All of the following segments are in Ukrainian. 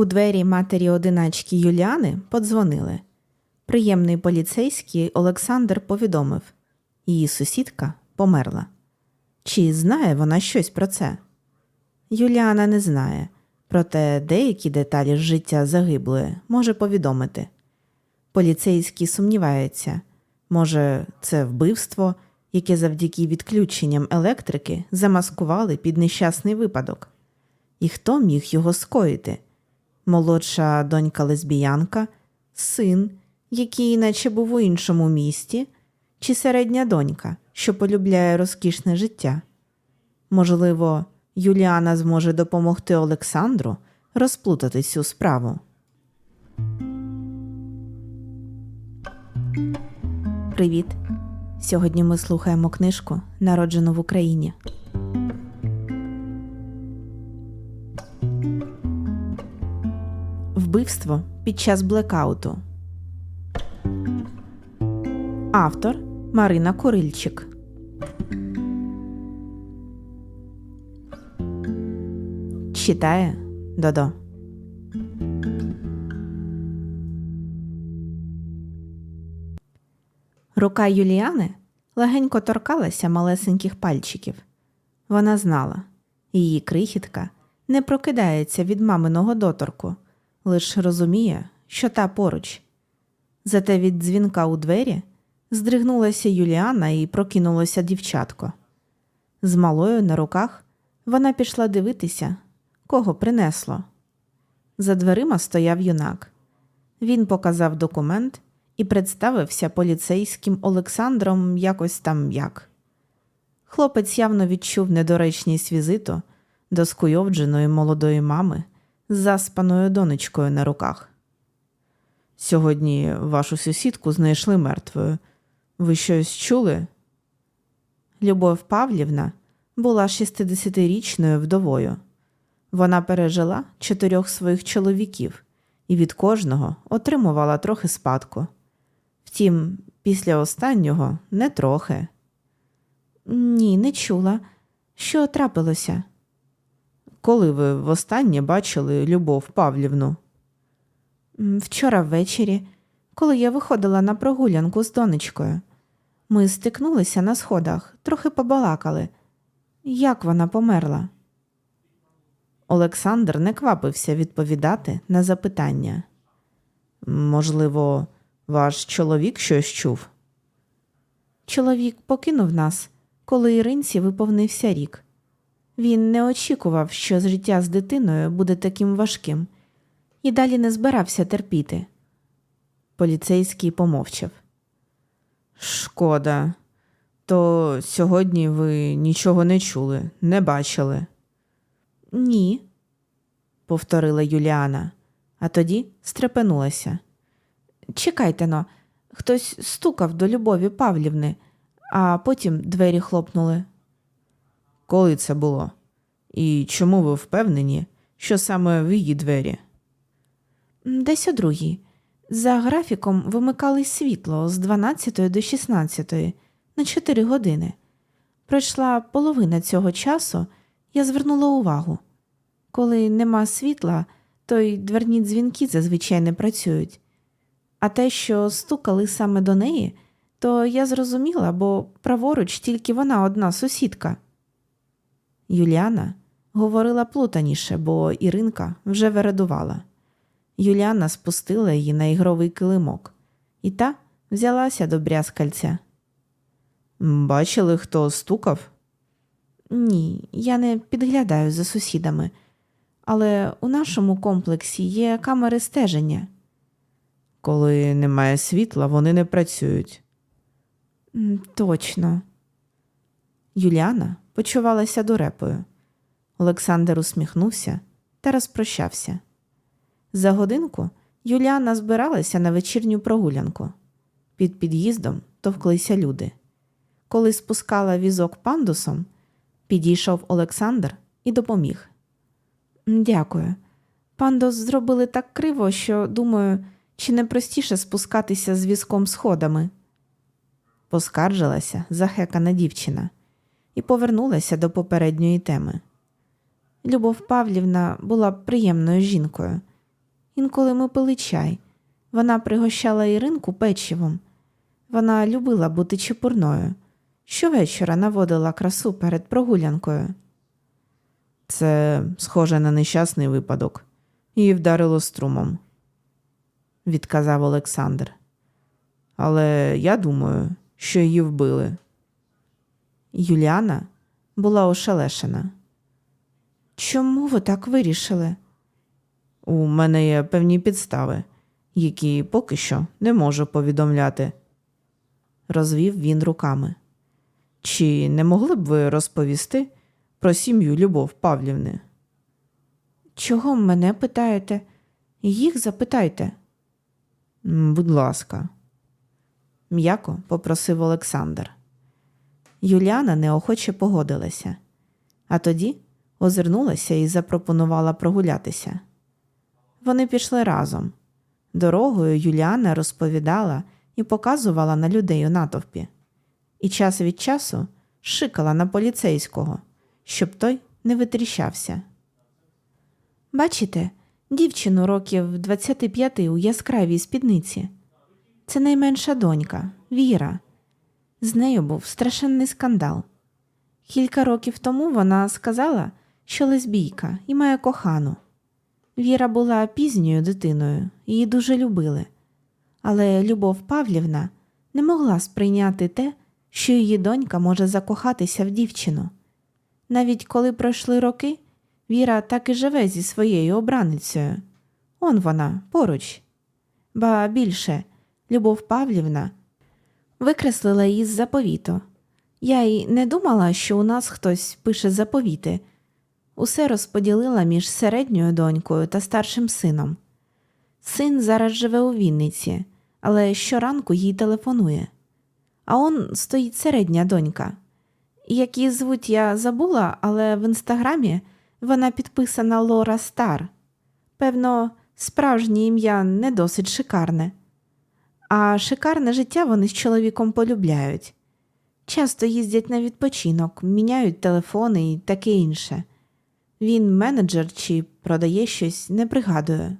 У двері матері одиначки Юліани подзвонили. Приємний поліцейський Олександр повідомив її сусідка померла. Чи знає вона щось про це? Юліана не знає, проте деякі деталі з життя загиблої може повідомити. Поліцейський сумнівається, може, це вбивство, яке завдяки відключенням електрики замаскували під нещасний випадок. І хто міг його скоїти? Молодша донька лесбіянка, син, який наче був у іншому місті, чи середня донька, що полюбляє розкішне життя? Можливо, Юліана зможе допомогти Олександру розплутати цю справу. Привіт! Сьогодні ми слухаємо книжку Народжену в Україні. Вбивство під час блекауту. Автор Марина Курильчик. Читає Додо. Рука Юліани легенько торкалася малесеньких пальчиків. Вона знала, її крихітка не прокидається від маминого доторку, лиш розуміє, що та поруч. Зате від дзвінка у двері здригнулася Юліана і прокинулося дівчатко. З малою на руках вона пішла дивитися, кого принесло. За дверима стояв юнак. Він показав документ і представився поліцейським Олександром якось там як. Хлопець явно відчув недоречність візиту до скуйовдженої молодої мами з заспаною донечкою на руках. Сьогодні вашу сусідку знайшли мертвою. Ви щось чули? Любов Павлівна була 60-річною вдовою. Вона пережила чотирьох своїх чоловіків і від кожного отримувала трохи спадку. Втім, після останнього не трохи. Ні, не чула. Що трапилося? Коли ви востаннє бачили Любов Павлівну? Вчора ввечері, коли я виходила на прогулянку з донечкою. Ми стикнулися на сходах, трохи побалакали. Як вона померла? Олександр не квапився відповідати на запитання. Можливо, ваш чоловік щось чув? Чоловік покинув нас, коли Іринці виповнився рік. Він не очікував, що життя з дитиною буде таким важким, і далі не збирався терпіти. Поліцейський помовчав. Шкода. То сьогодні ви нічого не чули, не бачили. Ні, повторила Юліана, а тоді стрепенулася. Чекайте но, хтось стукав до Любові Павлівни, а потім двері хлопнули. Коли це було? І чому ви впевнені, що саме в її двері? Десь о другій. За графіком вимикали світло з 12 до 16 на 4 години. Пройшла половина цього часу, я звернула увагу. Коли нема світла, то й дверні дзвінки зазвичай не працюють. А те, що стукали саме до неї, то я зрозуміла, бо праворуч тільки вона одна сусідка. Юліана говорила плутаніше, бо Іринка вже вередувала. Юліана спустила її на ігровий килимок, і та взялася до брязкальця. Бачили, хто стукав? Ні, я не підглядаю за сусідами, але у нашому комплексі є камери стеження. Коли немає світла, вони не працюють. Точно. Юліана почувалася дурепою. Олександр усміхнувся та розпрощався. За годинку Юліана збиралася на вечірню прогулянку. Під під'їздом товклися люди. Коли спускала візок пандусом, підійшов Олександр і допоміг. Дякую. Пандус зробили так криво, що, думаю, чи не простіше спускатися з візком сходами. Поскаржилася захекана дівчина і повернулася до попередньої теми. Любов Павлівна була приємною жінкою, Інколи ми пили чай. Вона пригощала Іринку печивом. Вона любила бути чепурною. Щовечора наводила красу перед прогулянкою. Це схоже на нещасний випадок. Її вдарило струмом, відказав Олександр. Але я думаю, що її вбили. Юліана була ошелешена. Чому ви так вирішили? У мене є певні підстави, які поки що не можу повідомляти. Розвів він руками. Чи не могли б ви розповісти про сім'ю Любов Павлівни? Чого мене питаєте? Їх запитайте. Будь ласка, м'яко попросив Олександр. Юліана неохоче погодилася, а тоді озирнулася і запропонувала прогулятися. Вони пішли разом. Дорогою Юліана розповідала і показувала на людей у натовпі, і час від часу шикала на поліцейського, щоб той не витріщався. Бачите, дівчину років 25 у яскравій спідниці. Це найменша донька Віра. З нею був страшенний скандал. Кілька років тому вона сказала, що лесбійка і має кохану. Віра була пізньою дитиною, її дуже любили. Але Любов Павлівна не могла сприйняти те, що її донька може закохатися в дівчину. Навіть коли пройшли роки, Віра так і живе зі своєю обраницею. Он вона поруч. Ба більше, Любов Павлівна викреслила її з заповіту. Я й не думала, що у нас хтось пише заповіти. Усе розподілила між середньою донькою та старшим сином. Син зараз живе у Вінниці, але щоранку їй телефонує. А он стоїть середня донька. Як її звуть, я забула, але в інстаграмі вона підписана Лора Стар. Певно, справжнє ім'я не досить шикарне. А шикарне життя вони з чоловіком полюбляють. Часто їздять на відпочинок, міняють телефони і таке інше. Він менеджер чи продає щось, не пригадує.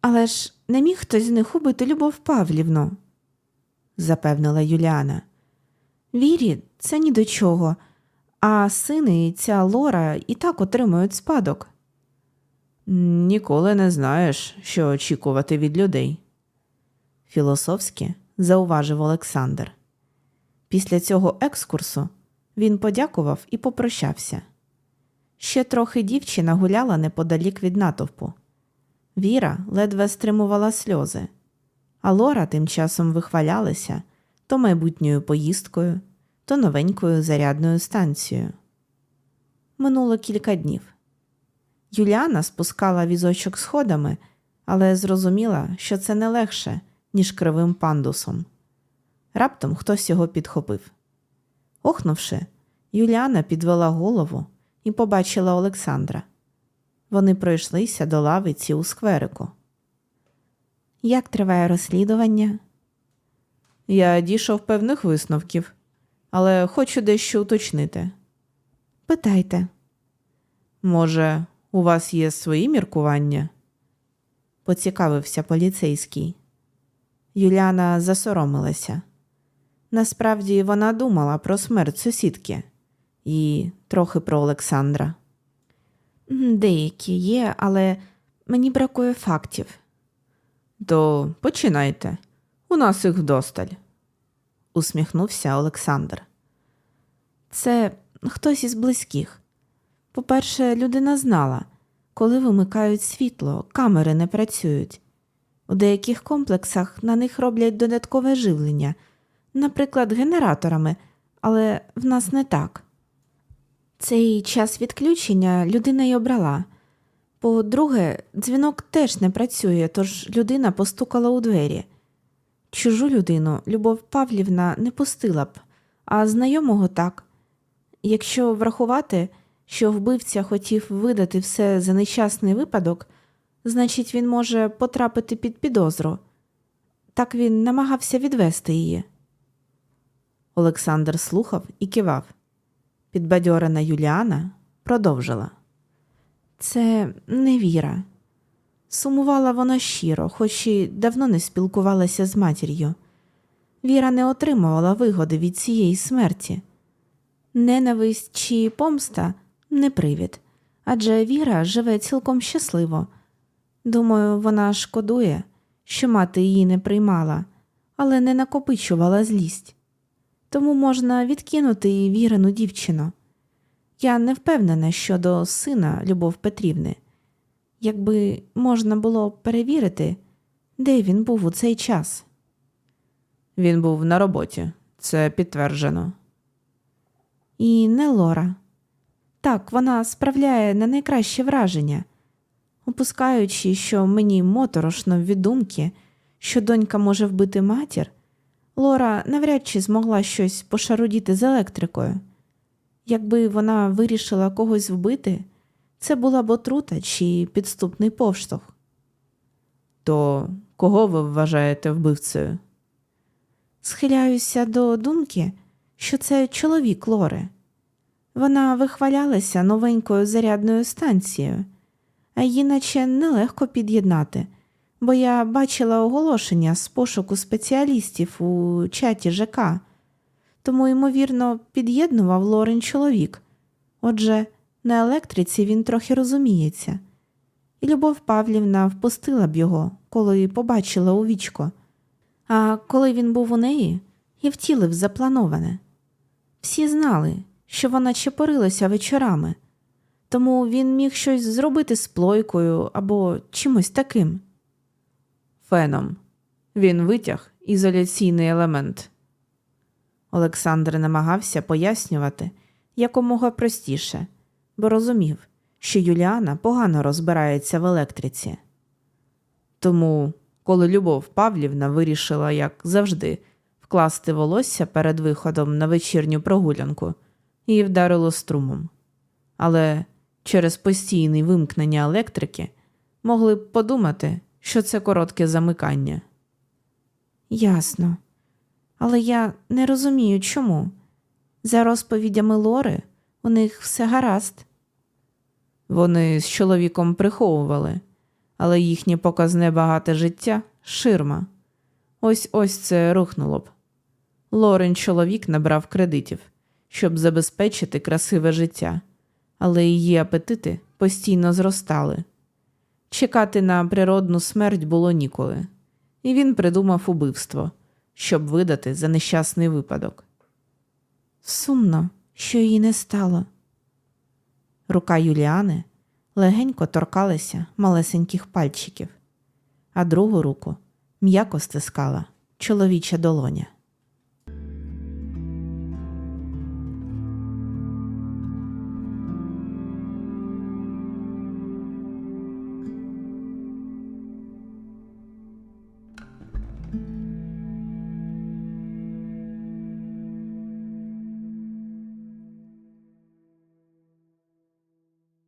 Але ж не міг хтось з них убити Любов Павлівну, запевнила Юліана. Вірі, це ні до чого, а сини і ця Лора і так отримують спадок. Ніколи не знаєш, що очікувати від людей, філософськи зауважив Олександр. Після цього екскурсу він подякував і попрощався. Ще трохи дівчина гуляла неподалік від натовпу. Віра ледве стримувала сльози, а Лора тим часом вихвалялася то майбутньою поїздкою, то новенькою зарядною станцією. Минуло кілька днів. Юліана спускала візочок сходами, але зрозуміла, що це не легше, ніж кривим пандусом. Раптом хтось його підхопив. Охнувши, Юліана підвела голову і побачила Олександра. Вони пройшлися до лавиці у скверику. Як триває розслідування? Я дійшов певних висновків, але хочу дещо уточнити. Питайте. Може, у вас є свої міркування? поцікавився поліцейський. Юліана засоромилася. Насправді вона думала про смерть сусідки і трохи про Олександра. Деякі є, але мені бракує фактів. То починайте. У нас їх вдосталь, усміхнувся Олександр. Це хтось із близьких. По-перше, людина знала, коли вимикають світло, камери не працюють. У деяких комплексах на них роблять додаткове живлення, наприклад, генераторами, але в нас не так. Цей час відключення людина й обрала. По-друге, дзвінок теж не працює, тож людина постукала у двері. Чужу людину Любов Павлівна не пустила б, а знайомого так. Якщо врахувати, що вбивця хотів видати все за нещасний випадок, значить він може потрапити під підозру. Так він намагався відвести її. Олександр слухав і кивав. Підбадьорена Юліана продовжила. Це не віра. Сумувала вона щиро, хоч і давно не спілкувалася з матір'ю. Віра не отримувала вигоди від цієї смерті. Ненависть чи помста не привід, адже Віра живе цілком щасливо. Думаю, вона шкодує, що мати її не приймала, але не накопичувала злість. Тому можна відкинути і вірену дівчину. Я не впевнена щодо сина Любов Петрівни. Якби можна було перевірити, де він був у цей час. Він був на роботі, це підтверджено. І не Лора. Так, вона справляє не найкраще враження, опускаючи, що мені моторошно від думки, що донька може вбити матір, Лора навряд чи змогла щось пошарудіти з електрикою. Якби вона вирішила когось вбити, це була б отрута чи підступний повштовх. То кого ви вважаєте вбивцею? Схиляюся до думки, що це чоловік Лори. Вона вихвалялася новенькою зарядною станцією, її наче нелегко під'єднати, бо я бачила оголошення з пошуку спеціалістів у чаті ЖК, тому, ймовірно, під'єднував Лорин чоловік. Отже, на електриці він трохи розуміється. І Любов Павлівна впустила б його, коли побачила у вічко. А коли він був у неї, і втілив заплановане. Всі знали, що вона чепорилася вечорами, тому він міг щось зробити з плойкою або чимось таким. Феном. Він витяг ізоляційний елемент. Олександр намагався пояснювати якомога простіше, бо розумів, що Юліана погано розбирається в електриці. Тому, коли Любов Павлівна вирішила, як завжди, вкласти волосся перед виходом на вечірню прогулянку, її вдарило струмом. Але через постійне вимкнення електрики могли б подумати, що це коротке замикання. Ясно. Але я не розумію, чому. За розповідями Лори, у них все гаразд. Вони з чоловіком приховували, але їхнє показне багате життя ширма. Ось ось це рухнуло б. Лорен чоловік набрав кредитів, щоб забезпечити красиве життя, але її апетити постійно зростали. Чекати на природну смерть було ніколи, і він придумав убивство, щоб видати за нещасний випадок. Сумно, що її не стало. Рука Юліани легенько торкалася малесеньких пальчиків, а другу руку м'яко стискала чоловіча долоня.